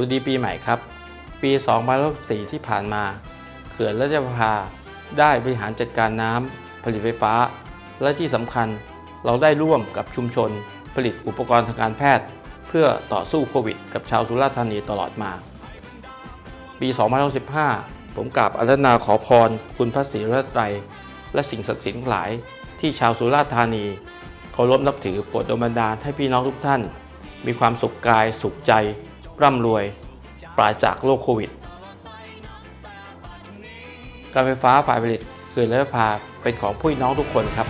วัสดีปีใหม่ครับ ปี 2064ที่ผ่านมา เขื่อนราชประภาได้บริหารจัดการน้ำผลิตไฟฟ้า และที่สำคัญเราได้ร่วมกับชุมชน ผลิตอุปกรณ์ทางการแพทย์ เพื่อต่อสู้โควิด กับชาวสุราษฎร์ธานีตลอดมา ปี 2065ผมกราบอารัธนาขอพร คุณพระศรีรัตนตรและสิ่งศักดิ์สิทธิ์หลาย ที่ชาวสุราษฎร์ธานีเคารพนับถือโปรดดลบันดาลให้พี่น้องทุกท่าน มีความสุขกายสุขใจ ร่ำรวย ปราศจากโรคโควิด การไฟฟ้าฝ่ายผลิตเขื่อนและพาเป็นของผู้น้องทุกคนครับ